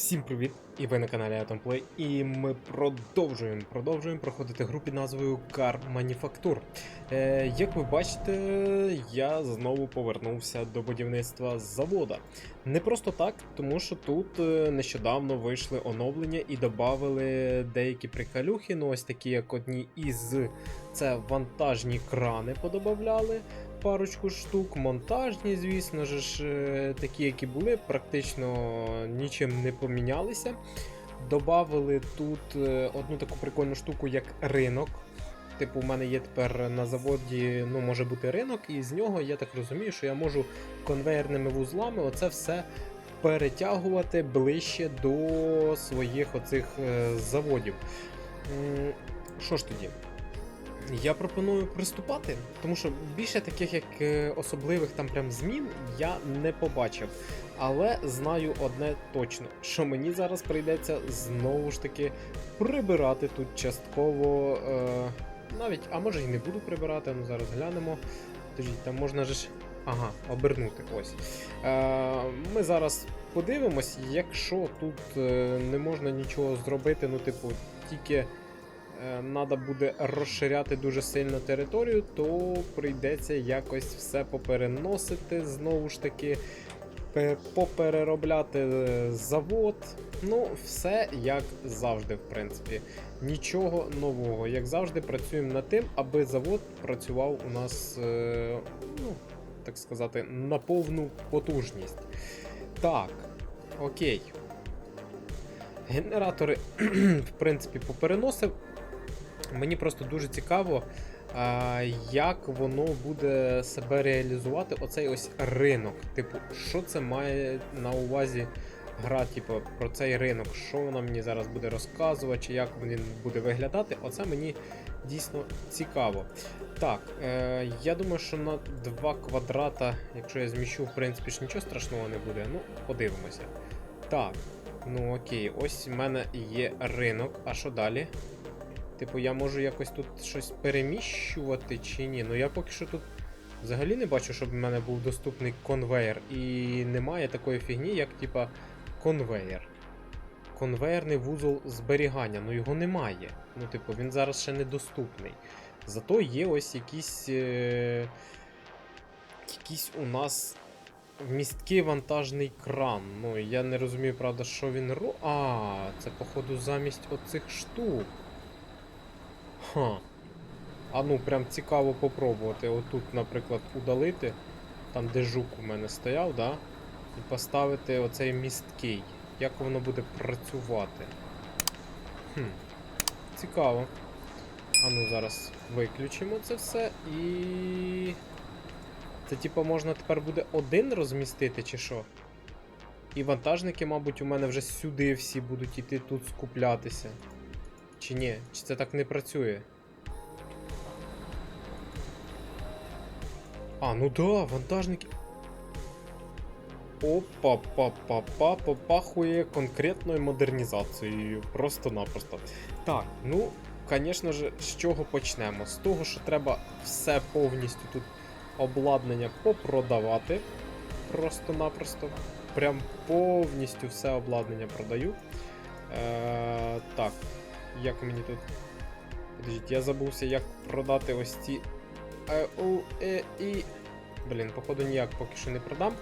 Всім привіт! І ви на каналі Atomplay. І ми продовжуємо продовжуємо проходити гру під назвою Car Manufacture. Е, як ви бачите, я знову повернувся до будівництва завода. Не просто так, тому що тут е, нещодавно вийшли оновлення і додали деякі приколюхи. Ну ось такі, як одні із це вантажні крани подобавляли парочку штук, монтажні, звісно ж, е, такі, які були, практично нічим не помінялися. Добавили тут е, одну таку прикольну штуку, як ринок. Типу, у мене є тепер на заводі, ну, може бути ринок, і з нього я так розумію, що я можу конвейерними вузлами оце все перетягувати ближче до своїх оцих е, заводів. Що ж тоді? Я пропоную приступати, тому що більше таких як е, особливих там прям змін я не побачив. Але знаю одне точно, що мені зараз прийдеться знову ж таки прибирати тут частково. Е, навіть, а може і не буду прибирати, ну зараз глянемо. Подождіть, там можна ж. Ага, обернути. Ось. Е, ми зараз подивимось, якщо тут е, не можна нічого зробити, ну, типу, тільки треба буде розширяти дуже сильно територію, то прийдеться якось все попереносити знову ж таки, попереробляти е, завод. Ну, все як завжди, в принципі. Нічого нового. Як завжди, працюємо над тим, аби завод працював у нас, е, ну, так сказати, на повну потужність. Так, окей. Генератори, в принципі, попереносив. Мені просто дуже цікаво, як воно буде себе реалізувати, оцей ось ринок. Типу, що це має на увазі гра, типу, про цей ринок, що вона мені зараз буде розказувати, чи як він буде виглядати, оце мені дійсно цікаво. Так, е, я думаю, що на 2 квадрата, якщо я зміщу, в принципі, ж нічого страшного не буде. Ну, подивимося. Так, ну окей, ось в мене є ринок, а що далі? Типу, я можу якось тут щось переміщувати чи ні. Ну я поки що тут взагалі не бачу, щоб в мене був доступний конвейер. І немає такої фігні, як типа конвейер. Конвейерний вузол зберігання, ну його немає. Ну, типу, він зараз ще недоступний. Зато є ось якісь. Е... Якийсь у нас вмісткий вантажний кран. Ну, я не розумію, правда, що він ро. А, це, походу, замість оцих штук. Ха. А ну, прям цікаво попробувати. Отут, наприклад, удалити, там, де жук у мене стояв, да? І поставити оцей місткий. Як воно буде працювати? Хм. Цікаво. А ну, зараз виключимо це все і. Це, типу, можна тепер буде один розмістити, чи що? І вантажники, мабуть, у мене вже сюди всі будуть іти тут скуплятися. Чи ні? Чи це так не працює? А, ну да, вантажники. Опа, па па па попахує конкретною модернізацією. Просто-напросто. Так, ну, звісно ж, з чого почнемо? З того, що треба все повністю тут обладнання попродавати. Просто-напросто. Прям повністю все обладнання продаю. Е, так, як мені тут. Подождіть, я забувся, як продати ось ці. Е, і. Блін, походу ніяк поки що не продам.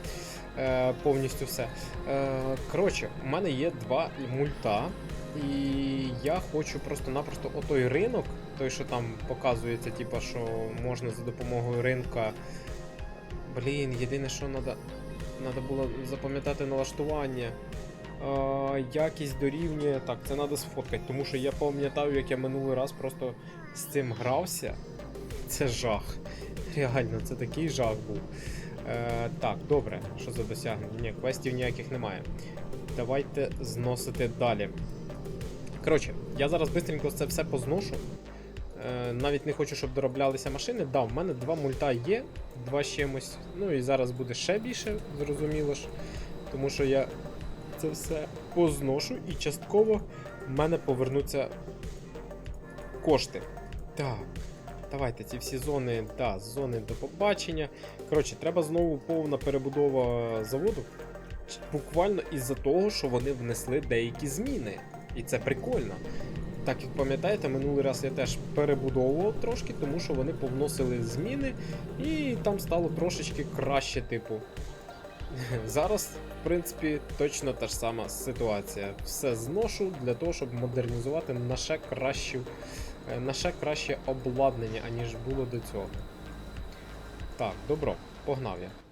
Е, повністю все. Е, коротше, у мене є два мульта. І я хочу просто-напросто отой ринок, той, що там показується, типа, що можна за допомогою ринка. Блін, єдине, що треба Треба було запам'ятати налаштування. Е, якість дорівнює. Так, це треба сфоткати, тому що я пам'ятаю, як я минулий раз просто з цим грався. Це жах. Реально, це такий жах був. Е, так, добре, що за досягнення? Ні, квестів ніяких немає. Давайте зносити далі. Коротше, я зараз швидко це все позношу. Е, навіть не хочу, щоб дороблялися машини. Да, в мене два мульта є, два з чимось. Ну і зараз буде ще більше, зрозуміло ж. Тому що я це все позношу і частково в мене повернуться кошти. Так. Давайте ці всі зони, да, зони до побачення. Коротше, треба знову повна перебудова заводу. буквально із-за того, що вони внесли деякі зміни. І це прикольно. Так як пам'ятаєте, минулий раз я теж перебудовував трошки, тому що вони повносили зміни, і там стало трошечки краще, типу. Зараз, в принципі, точно та ж сама ситуація. Все зношу для того, щоб модернізувати на ще кращу, е, на ще краще обладнання, аніж було до цього. Так, добро, погнав я.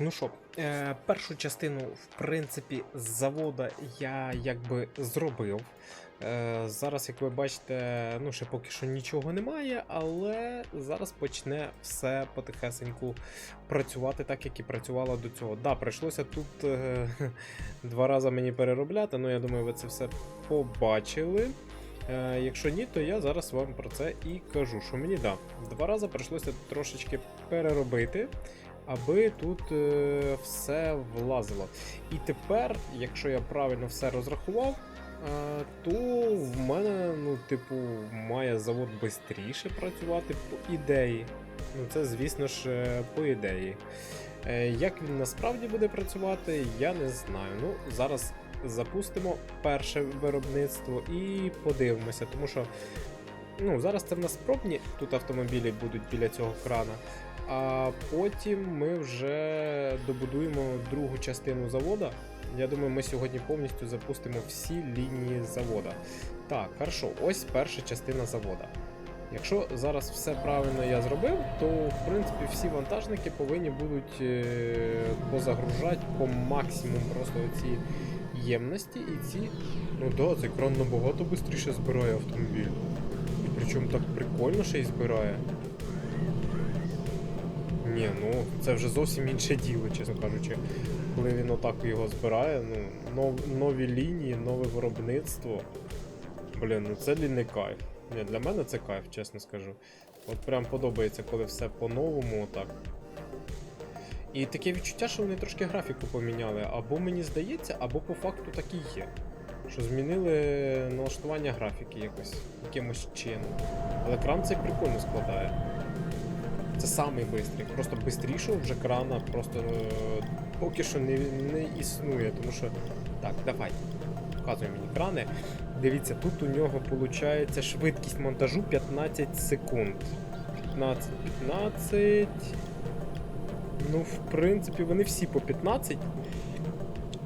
Ну що, е, першу частину, в принципі, з завода я якби зробив. Е, зараз, як ви бачите, ну ще поки що нічого немає, але зараз почне все потихесеньку працювати так, як і працювало до цього. Да, прийшлося тут е, два рази мені переробляти, ну я думаю, ви це все побачили. Е, якщо ні, то я зараз вам про це і кажу, що мені да, два рази прийшлося трошечки переробити аби тут е, все влазило. І тепер, якщо я правильно все розрахував, е, то в мене, ну, типу, має завод швидше працювати по ідеї. Ну, це, звісно ж, е, по ідеї. Як він насправді буде працювати, я не знаю. Ну, зараз запустимо перше виробництво і подивимося, тому що. Ну, зараз це в нас пробні тут автомобілі будуть біля цього крана. А потім ми вже добудуємо другу частину завода. Я думаю, ми сьогодні повністю запустимо всі лінії завода. Так, хорошо, ось перша частина завода. Якщо зараз все правильно я зробив, то в принципі всі вантажники повинні будуть е, позагружати по максимуму просто ці ємності і ці. Ну да, цей кран набагато швидше збирає автомобіль. І причому так прикольно ще й збирає. Ні, ну це вже зовсім інше діло, чесно кажучи. Коли він отак його збирає, ну, нов, нові лінії, нове виробництво. Блін, ну це лінний кайф. Ні, для мене це кайф, чесно скажу. От прям подобається, коли все по-новому отак. І таке відчуття, що вони трошки графіку поміняли, або мені здається, або по факту так і є. що змінили налаштування графіки якось, якимось чином. Але кран цей прикольно складає. Це самий бистрий. Просто бистрішого вже крана просто е, поки що не, не існує, тому що. Так, давай. Показуй мені крани. Дивіться, тут у нього виходить швидкість монтажу 15 секунд. 15, 15. Ну, в принципі, вони всі по 15.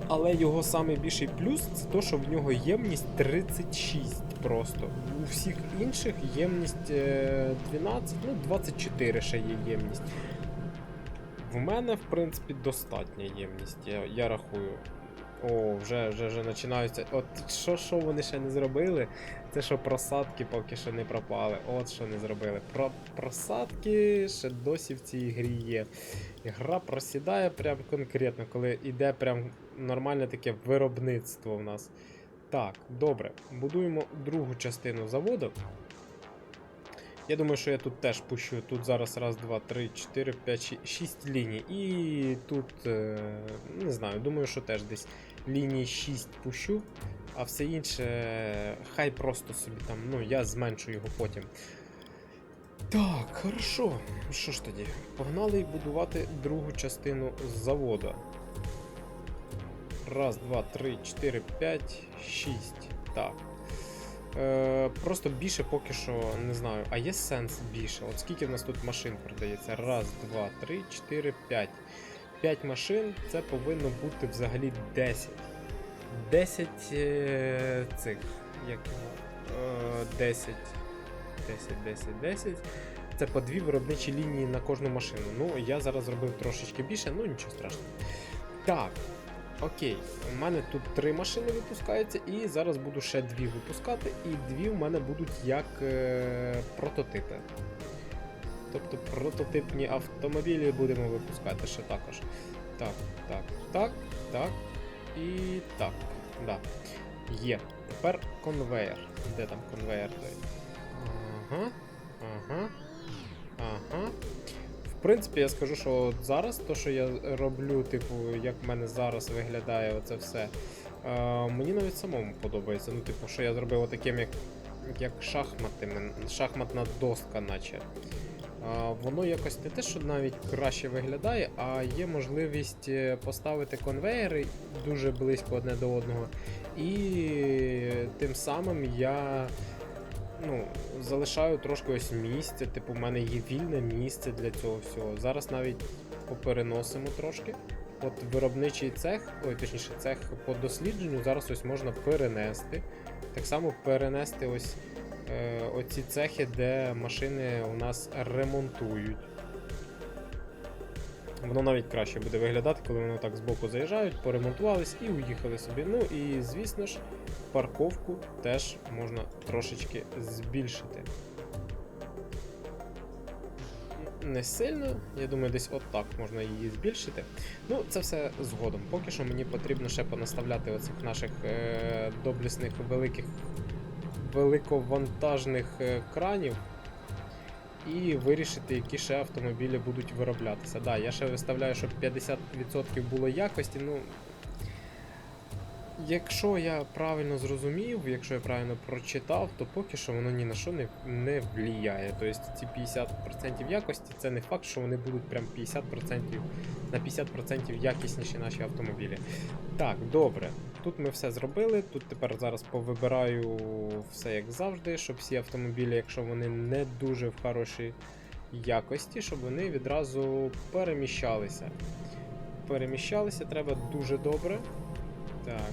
Але його найбільший плюс це то, що в нього ємність 36 просто. У всіх інших ємність е, 12, ну 24 ще є ємність. В мене, в принципі, достатня ємність, я, я рахую. О, вже, вже, вже починаються. От що, що вони ще не зробили? Це що просадки поки що не пропали. От що не зробили. Про просадки ще досі в цій грі є. Гра просідає прям конкретно, коли йде прям нормальне таке виробництво в нас. Так, добре. Будуємо другу частину заводу. Я думаю, що я тут теж пущу. Тут зараз раз, два, три, чотири, п'ять, шість, ліній. І тут, е, не знаю, думаю, що теж десь ліній 6 пущу, а все інше хай просто собі там, ну, я зменшу його потім. Так, хорошо. Що ж тоді? Погнали будувати другу частину заводу. Раз, два, три, чотири, п'ять, шість. Так. Е, просто більше поки що не знаю. А є сенс більше? От скільки в нас тут машин продається? Раз, два, три, чотири, п'ять. П'ять машин це повинно бути взагалі 10. 10 е, цих. Як його? Е, 10. 10, 10, 10. Це по дві виробничі лінії на кожну машину. Ну, я зараз зробив трошечки більше, ну нічого страшного. Так. Окей, у мене тут три машини випускаються, і зараз буду ще дві випускати, і дві в мене будуть як е, прототипи. Тобто прототипні автомобілі будемо випускати ще також. Так, так, так, так і так. Да. Є. Тепер конвейер. Де там конвейер той? Ага. Ага. Ага. Принципі, я скажу, що от зараз, то, що я роблю, типу, як в мене зараз виглядає оце все, е, мені навіть самому подобається. Ну, типу, що я зробив таким, як, як шахмати, шахматна доска, наче. Е, воно якось не те, що навіть краще виглядає, а є можливість е, поставити конвейери дуже близько одне до одного. І тим самим я ну, залишаю трошки ось місця, типу, в мене є вільне місце для цього всього. Зараз навіть попереносимо трошки. От виробничий цех, ой, точніше, цех по дослідженню зараз ось можна перенести. Так само перенести ось е, оці цехи, де машини у нас ремонтують. Воно навіть краще буде виглядати, коли воно так збоку заїжджають, поремонтувались і уїхали собі. Ну і звісно ж, парковку теж можна трошечки збільшити. Не сильно, я думаю, десь отак можна її збільшити. Ну, це все згодом. Поки що мені потрібно ще понаставляти оцих наших е- доблісних великих великовантажних е, кранів і вирішити, які ще автомобілі будуть вироблятися. Да, я ще виставляю, щоб 50% було якості. Ну, якщо я правильно зрозумів, якщо я правильно прочитав, то поки що воно ні на що не, не влияє. Тобто ці 50% якості це не факт, що вони будуть прям 50% на 50% якісніші наші автомобілі. Так, добре. Тут ми все зробили. Тут тепер зараз повибираю все як завжди, щоб всі автомобілі, якщо вони не дуже в хорошій якості, щоб вони відразу переміщалися. Переміщалися треба дуже добре. Так,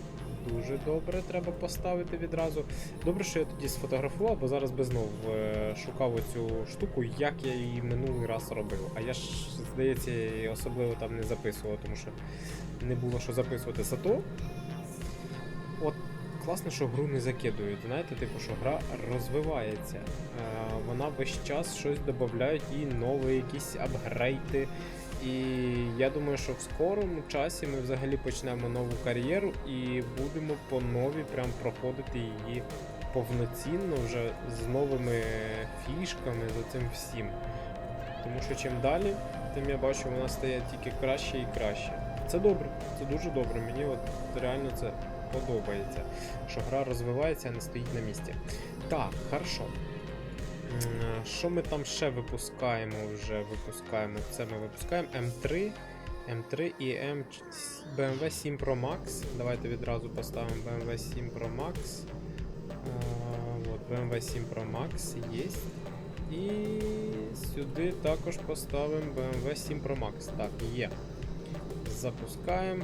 дуже добре треба поставити відразу. Добре, що я тоді сфотографував, бо зараз би знов е, шукав оцю штуку, як я її минулий раз робив. А я ж, здається, особливо там не записував, тому що не було що записувати. Зато от класно, що гру не закидують. Знаєте, типу, що гра розвивається. Е, вона весь час щось додають і нові якісь апгрейди. І я думаю, що в скорому часі ми взагалі почнемо нову кар'єру і будемо по новій прям проходити її повноцінно вже з новими фішками, з цим всім. Тому що чим далі, тим я бачу, вона стає тільки краще і краще. Це добре, це дуже добре. Мені от реально це подобається. Що гра розвивається, а не стоїть на місці. Так, хорошо. Що ми там ще випускаємо вже? Випускаємо. Це ми випускаємо М3, М3 і М... BMW 7 Pro Max. Давайте відразу поставимо BMW 7 Pro Max. От, BMW 7 Pro Max є. І сюди також поставимо BMW 7 Pro Max. Так, є. Запускаємо.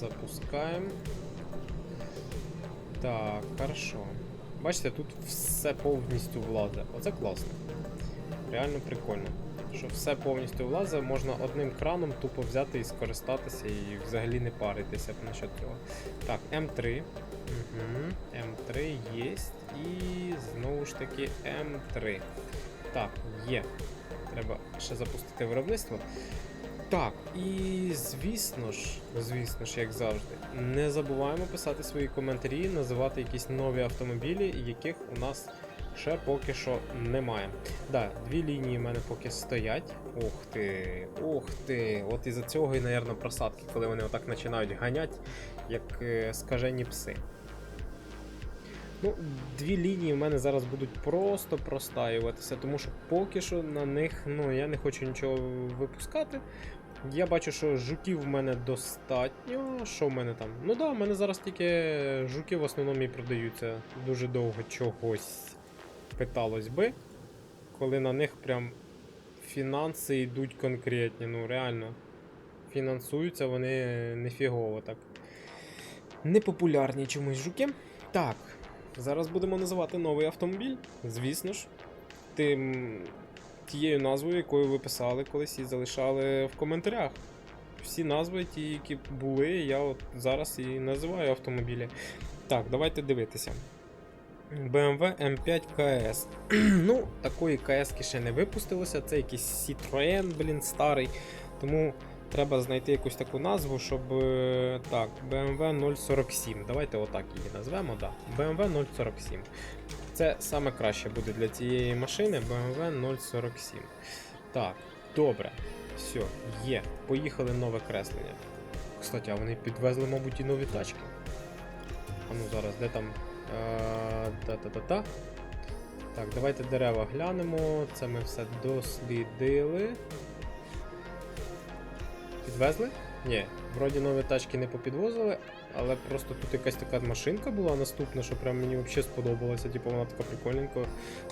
Запускаємо. Так, хорошо. Бачите, тут все повністю влазить. Оце класно. Реально прикольно. Що все повністю влазить, можна одним краном тупо взяти і скористатися і взагалі не паритися насчет цього. Так, М3. Угу. М3 є. І знову ж таки М3. Так, є. Треба ще запустити виробництво. Так, і звісно ж, звісно ж, як завжди, не забуваємо писати свої коментарі, називати якісь нові автомобілі, яких у нас ще поки що немає. Да, дві лінії в мене поки стоять. Ух ти, ух ти. От із-за цього і, напевно, просадки, коли вони отак починають ганять, як е, скажені пси. Ну, дві лінії в мене зараз будуть просто простаюватися, тому що поки що на них ну, я не хочу нічого випускати. Я бачу, що жуків в мене достатньо. Що в мене там? Ну да, в мене зараз тільки жуки в основному і продаються. Дуже довго чогось питалось би, коли на них прям фінанси йдуть конкретні. Ну реально. Фінансуються вони нефігово так. Непопулярні чомусь жуки. Так, зараз будемо називати новий автомобіль. Звісно ж. Тим тією назвою, якою ви писали колись і залишали в коментарях. Всі назви, ті, які були, я от зараз і називаю автомобілі. Так, давайте дивитися. BMW M5 KS. ну, такої КС ще не випустилося. Це якийсь Citroën, блін, старий. Тому треба знайти якусь таку назву, щоб. е, Так, BMW 047. Давайте отак її назвемо. Да. BMW 047. Це саме краще буде для цієї машини BMW 047. Так, добре. Все, є. Поїхали нове креслення. Кстати, а вони підвезли, мабуть, і нові тачки. А ну зараз, де там. Е, Та-та-та-та. Так, давайте дерева глянемо. Це ми все дослідили. Підвезли? Ні, вроді нові тачки не попідвозили, але просто тут якась така машинка була наступна, що прям мені взагалі сподобалося. Типу вона така прикольненько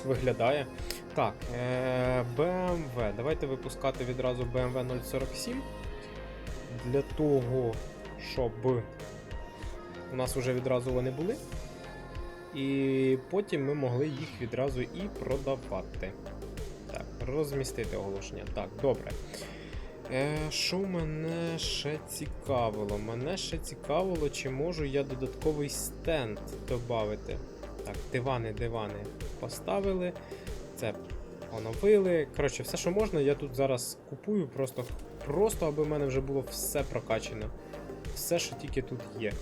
виглядає. Так, е- BMW. Давайте випускати відразу BMW 047. Для того, щоб у нас вже відразу вони були. І потім ми могли їх відразу і продавати. Так, розмістити оголошення. Так, добре. Е, Що мене ще цікавило? Мене ще цікавило, чи можу я додатковий стенд додати. Так, дивани, дивани поставили. Це оновили. Коротше, все, що можна, я тут зараз купую, просто, просто аби в мене вже було все прокачано. Все, що тільки тут є.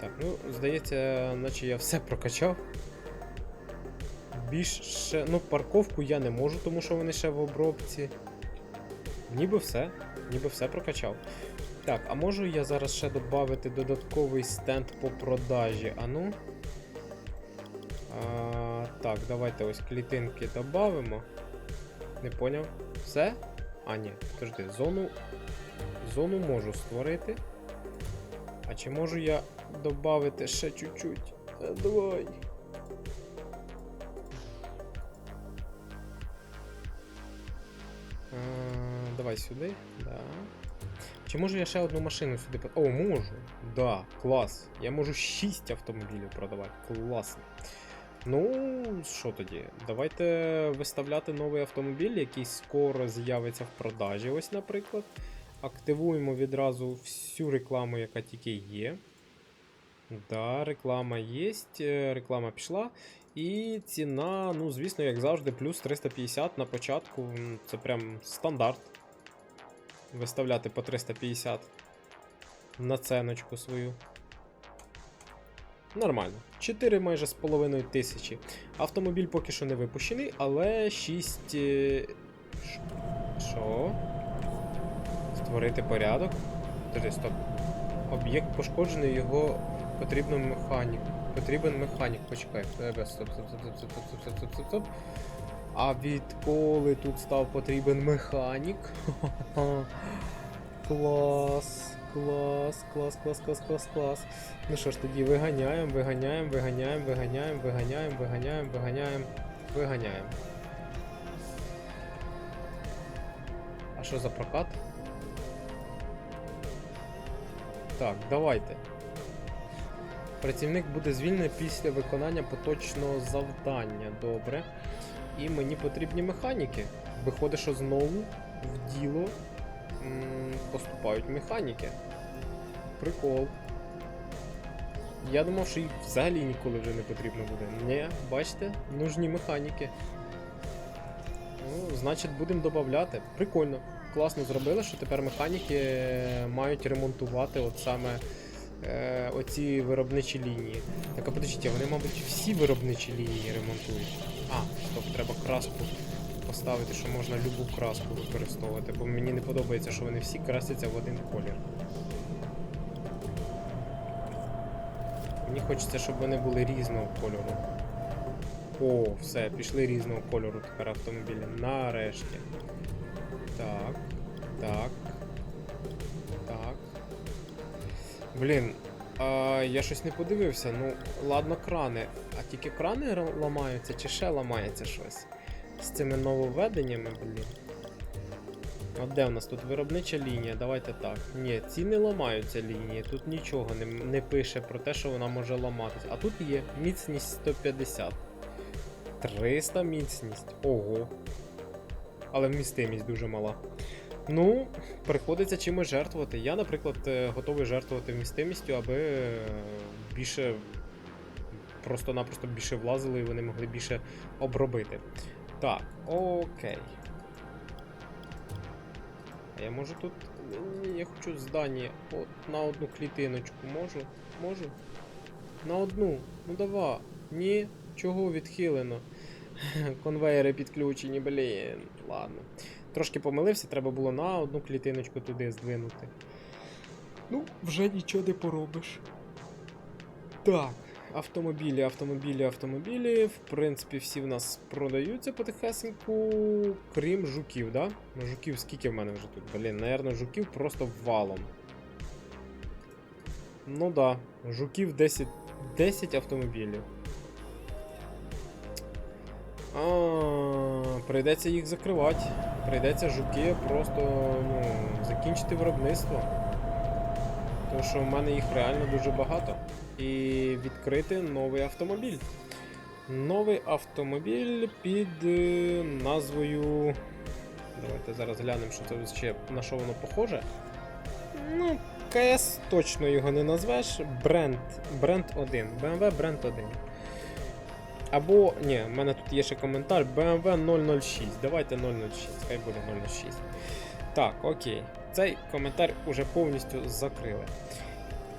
Так, ну, здається, наче я все прокачав. Більше. Ну, парковку я не можу, тому що вони ще в обробці. Ніби все. Ніби все прокачав. Так, а можу я зараз ще додати додатковий стенд по продажі. Ану. А, так, давайте ось клітинки додамо. Не поняв. Все? А, ні, подожди, зону. Зону можу створити. А чи можу я додати ще чуть-чуть? Е, Давай. Сюди. Да. Чи можу я ще одну машину сюди О, можу. Да, клас. Я можу 6 автомобілів продавати. Класно. Ну, що тоді? Давайте виставляти новий автомобіль, який скоро з'явиться в продажі. Ось, наприклад. Активуємо відразу всю рекламу, яка тільки є. Да, реклама є, реклама пішла. І ціна, ну, звісно, як завжди, плюс 350 на початку. Це прям стандарт. Виставляти по 350 на ценочку свою. Нормально. 4 майже з половиною тисячі. Автомобіль поки що не випущений, але 6. е, Що? Створити порядок. Подожди, стоп. Об'єкт пошкоджений, його Потрібно механік. Потрібен механік. Почекай. Тебе. Стоп, стоп, стоп, стоп, стоп, стоп, стоп, стоп, стоп, стоп. А відколи тут став потрібен механік? Клас, клас, клас, клас, клас, клас, клас. Ну що ж тоді виганяємо, виганяємо, виганяємо, виганяємо, виганяємо, виганяємо, виганяємо, виганяємо. А що за прокат? Так, давайте. Працівник буде звільнений після виконання поточного завдання. Добре. І мені потрібні механіки. Виходить, що знову в діло м, поступають механіки. Прикол. Я думав, що їх взагалі ніколи вже не потрібно буде. Ні, бачите, нужні механіки. Ну, значить, будемо додавати. Прикольно. Класно зробили, що тепер механіки мають ремонтувати от саме е, оці виробничі лінії. Так, а подождіть, вони, мабуть, всі виробничі лінії ремонтують. А, стоп, треба краску поставити, що можна любу краску використовувати, бо мені не подобається, що вони всі красяться в один колір. Мені хочеться, щоб вони були різного кольору. О, все, пішли різного кольору тепер автомобілі. Нарешті. Так. Так. Блін, а, я щось не подивився. Ну, ладно, крани. А тільки крани ламаються, чи ще ламається щось? З цими нововведеннями, блін. От де в нас тут виробнича лінія? Давайте так. Ні, ці не ламаються лінії, тут нічого не, не пише про те, що вона може ламатися. А тут є міцність 150. 300 міцність. Ого. Але вмістимість дуже мала. Ну, приходиться чимось жертвувати. Я, наприклад, е, готовий жертвувати вмістимістю, аби е, більше. Просто-напросто більше влазили і вони могли більше обробити. Так, окей. А я можу тут. Я хочу здання. От на одну клітиночку. Можу? Можу? На одну. Ну давай. Ні, чого відхилено. Конвейери підключені, блін. Ладно. Трошки помилився, треба було на одну клітиночку туди здвинути. Ну, вже нічого не поробиш. Так, автомобілі, автомобілі, автомобілі. В принципі, всі в нас продаються потихесеньку, крім жуків, да? Ну, Жуків скільки в мене вже тут? Блін, наверно, жуків просто валом. Ну да, жуків 10, 10 автомобілів. А, прийдеться їх закривати. Прийдеться жуки просто ну, закінчити виробництво. Тому що в мене їх реально дуже багато. І відкрити новий автомобіль. Новий автомобіль під е, назвою. Давайте зараз глянемо, що це ще на що воно похоже. Ну, КС точно його не назвеш. Бренд. Бренд 1. BMW Бренд 1. Або, ні, в мене тут є ще коментар BMW 006. Давайте 006, хай буде 006. Так, окей. Цей коментар уже повністю закрили.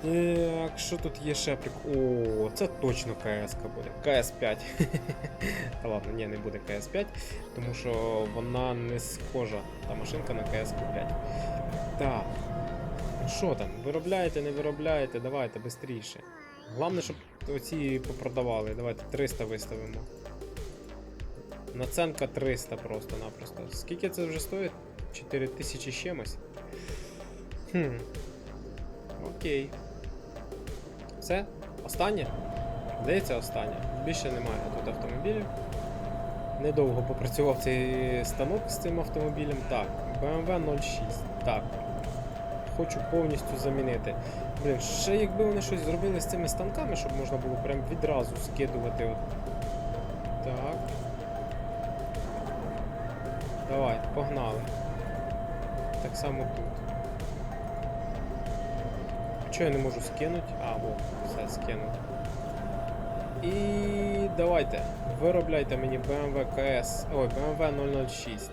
Так, що тут є ще прик... О, це точно КС буде. КС5. Та ладно, ні, не буде КС5, тому що вона не схожа, та машинка на КС5. Так. Що там? Виробляєте, не виробляєте, давайте швидше. Головне, щоб оці попродавали. Давайте 300 виставимо. Наценка 300 просто-напросто. Скільки це вже стоїть? 4000 з чимось. Хм. Окей. Все? Останнє? Здається, останнє. Більше немає тут автомобілів. Недовго попрацював цей станок з цим автомобілем. Так, BMW 06. Так. Хочу повністю замінити. Блін, ще якби вони щось зробили з цими станками, щоб можна було прям відразу скидувати. От. Так. Давай, погнали. Так само тут. Чого я не можу скинути? А, во, все, скинути. І давайте, виробляйте мені BMW KS, ой, BMW 006.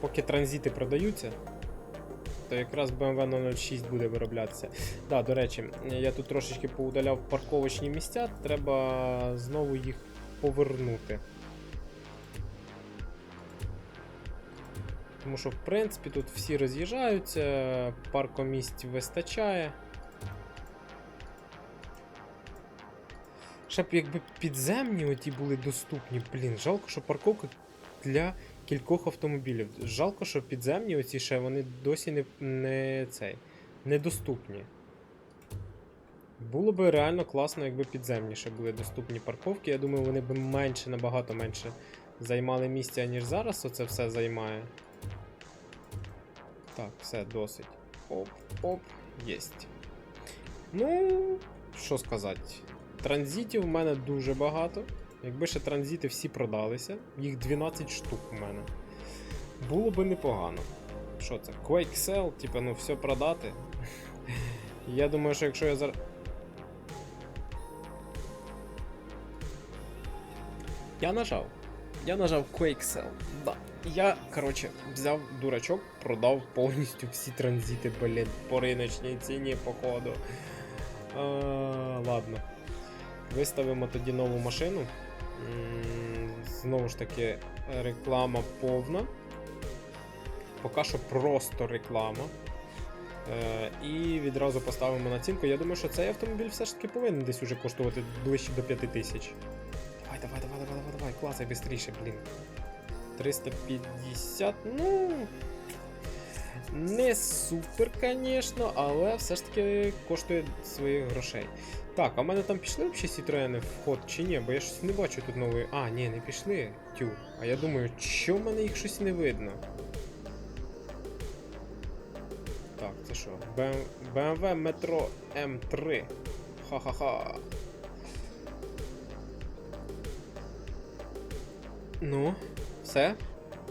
Поки транзити продаються, то якраз BMW 006 буде вироблятися. Да, до речі, я тут трошечки поудаляв парковочні місця, треба знову їх повернути. Тому що, в принципі, тут всі роз'їжджаються, паркомісць вистачає. Ще б якби підземні оті були доступні. Блін, жалко, що парковка для кількох автомобілів. Жалко, що підземні оці ще вони досі не, не цей, недоступні. Було би реально класно, якби підземні ще були доступні парковки. Я думаю, вони б менше, набагато менше займали місця, ніж зараз оце все займає. Так, все, досить. Оп, оп, єсть. Ну, що сказати. Транзитів в мене дуже багато. Якби ще транзити всі продалися, їх 12 штук у мене. Було би непогано. Що це? Quake Sell, типа, ну все продати. Я думаю, що якщо я зараз. Я нажав. Я нажав Quake Sell. Да. Я, коротше, взяв дурачок, продав повністю всі транзити, блін, по риночній ціні, походу. А, ладно. Виставимо тоді нову машину. М, Знову ж таки, реклама повна. Поки що просто реклама. Е, і відразу поставимо націнку. Я думаю, що цей автомобіль все ж таки повинен десь уже коштувати ближче до 5000. Давай, давай, давай, давай, давай, давай, класай швидше, блін. 350, ну. Не супер, звісно, але все ж таки коштує своїх грошей. Так, а в мене там пішли взагалі Citroen в ход чи ні? Бо я щось не бачу тут нової. А, ні, не пішли. Тю. А я думаю, що в мене їх щось не видно. Так, це що? BM- BMW Metro M3. Ха-ха-ха. Ну, все?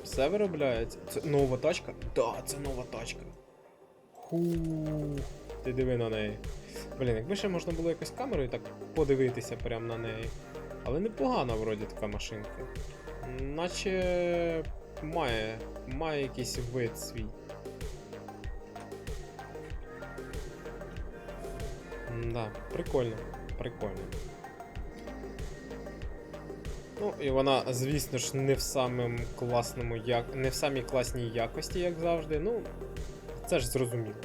Все виробляється. Це нова тачка? Да, це нова тачка. Ху. Ти диви на неї. Блін, якби ще можна було якось камерою так подивитися прямо на неї. Але непогана вроді така машинка. Наче має, має якийсь вид свій. Да, прикольно, прикольно. Ну, і вона, звісно ж, не в самому класному як... не в самій класній якості, як завжди. Ну, це ж зрозуміло.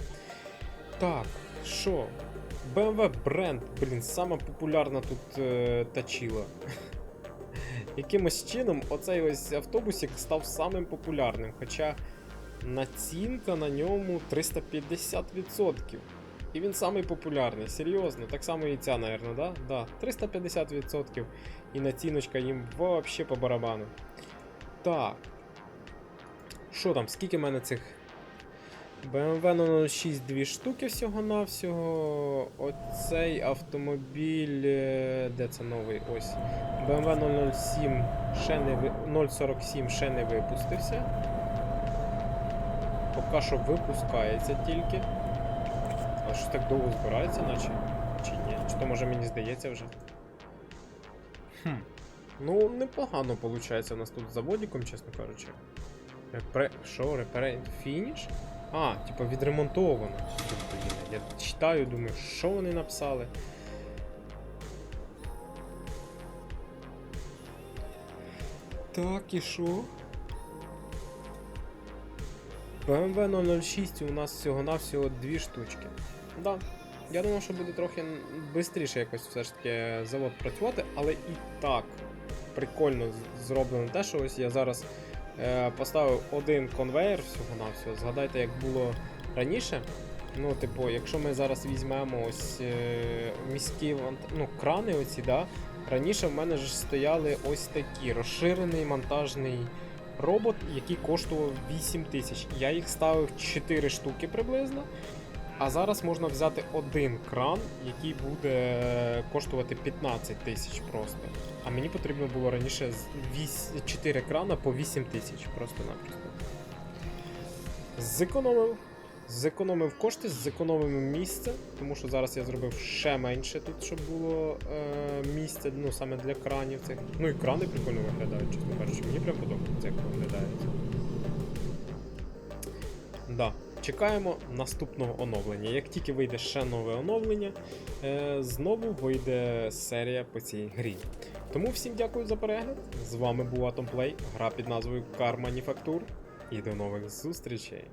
Так, що? BMW бренд, блін, сама популярна тут е, тачіла. Якимось чином оцей ось автобусик став самим популярним, хоча націнка на ньому 350%. І він самий популярний, серйозно. Так само і ця, напевно, да? Да, 350%. І націночка їм вообще по барабану. Так. Що там, скільки в мене цих BMW 06 дві штуки всього-навсього. Оцей автомобіль. е, Де це новий? Ось. BMW 007 ще не ви... 047 ще не випустився. Поки що випускається тільки. А що так довго збирається, наче? Чи ні? Чи то може мені здається вже? Хм. Ну, непогано виходить у нас тут з заводиком, чесно кажучи. Репре... Що, репре... Фініш? А, типа відремонтовано. Я читаю, думаю, що вони написали. Так, і що? BMW 006 у нас всього-навсього дві штучки. Да. Я думав, що буде трохи швидше якось все ж таки завод працювати, але і так прикольно зроблено те, що ось я зараз е, поставив один конвейер всього-навсього. Згадайте, як було раніше. Ну, типу, якщо ми зараз візьмемо ось е, міські ну, крани, оці, да, раніше в мене ж стояли ось такі розширений монтажний робот, який коштував 8 тисяч. Я їх ставив 4 штуки приблизно. А зараз можна взяти один кран, який буде коштувати 15 тисяч просто. А мені потрібно було раніше 4 крана по 8 тисяч просто-напросто. Зекономив. Зекономив кошти, зекономив місце, тому що зараз я зробив ще менше тут, щоб було е, місця, ну саме для кранів цих. Ну і крани прикольно виглядають, чесно кажучи. Мені прям подобається, як виглядають. Да. Чекаємо наступного оновлення. Як тільки вийде ще нове оновлення, е, знову вийде серія по цій грі. Тому всім дякую за перегляд. З вами був AtomPlay, гра під назвою Car Manufacture. І до нових зустрічей!